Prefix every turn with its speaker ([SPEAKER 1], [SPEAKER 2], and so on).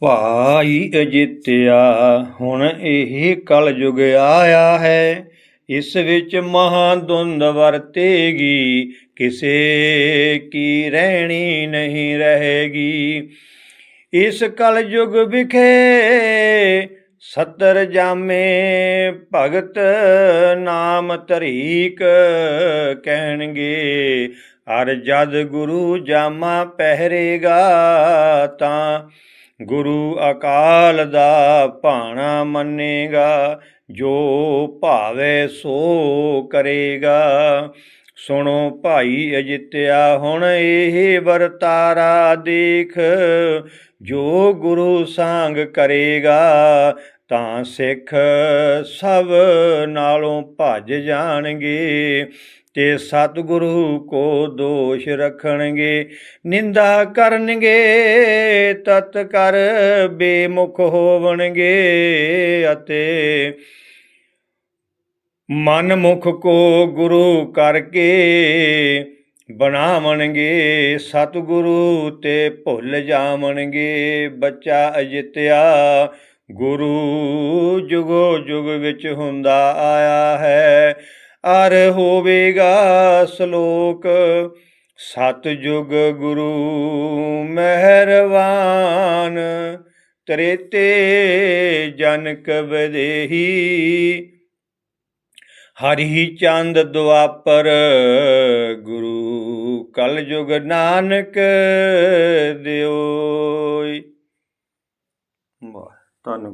[SPEAKER 1] ਭਾਈ ਅਜਿੱਤਿਆ, ਹੁਣ ਇਹ ਕਲਯੁਗ ਆਇਆ ਹੈ। ਇਸ ਵਿੱਚ ਮਹਾਂ ਧੁੰਦ ਵਰਤੇਗੀ, ਕਿਸੇ ਕੀ ਰਹਿਣੀ ਨਹੀਂ ਰਹੇਗੀ। ਇਸ ਕਲਯੁਗ ਵਿਖੇ ਸਤਰ ਜਾਮੇ ਭਗਤ ਨਾਮ ਤਰੀਕ ਕਹਿਣਗੇ। ਅਰ ਜਦ ਗੁਰੂ ਜਾਮਾ ਪਹਿਰੇਗਾ ਤਾਂ ਗੁਰੂ ਅਕਾਲ ਦਾ ਭਾਣਾ ਮੰਨੇਗਾ, ਜੋ ਭਾਵੇ ਸੋ ਕਰੇਗਾ। ਸੁਣੋ ਭਾਈ ਅਜਿੱਤਿਆ, ਹੁਣ ਇਹ ਵਰਤਾਰਾ ਦੇਖ, ਜੋ ਗੁਰੂ ਸੰਗ ਕਰੇਗਾ ਤਾਂ ਸਿੱਖ ਸਭ ਨਾਲੋਂ ਭੱਜ ਜਾਣਗੇ ਤੇ ਸਤਿਗੁਰੂ ਕੋ ਦੋਸ਼ ਰੱਖਣਗੇ, ਨਿੰਦਾ ਕਰਨਗੇ, ਤਤ ਕਰ ਬੇਮੁਖ ਹੋਵਣਗੇ ਅਤੇ ਮਨ ਮੁਖ ਕੋ ਗੁਰੂ ਕਰਕੇ ਬਣਾਵਣਗੇ, ਸਤਿਗੁਰੂ ਤੇ ਭੁੱਲ ਜਾਵਣਗੇ, ਬੱਚਾ ਅਜਿੱਤਿਆ ਗੁਰੂ ਜੁਗੋ ਜੁਗ ਵਿੱਚ ਹੁੰਦਾ ਆਇਆ ਹੈ। ਅਰ ਹੋਵੇਗਾ ਸ਼ਲੋਕ ਸਤਜੁਗ ਗੁਰੂ ਮਿਹਰਬਾਨ, ਤ੍ਰੇਤੇ ਜਨਕ ਵਿਦੇਹੀ। ਹਰੀ ਚੰਦ ਦੁਆਪਰ ਗੁਰੂ ਕਲ ਕਲਯੁਗ ਨਾਨਕ ਦਿਓ। ਵਾਹ ਧੰਨ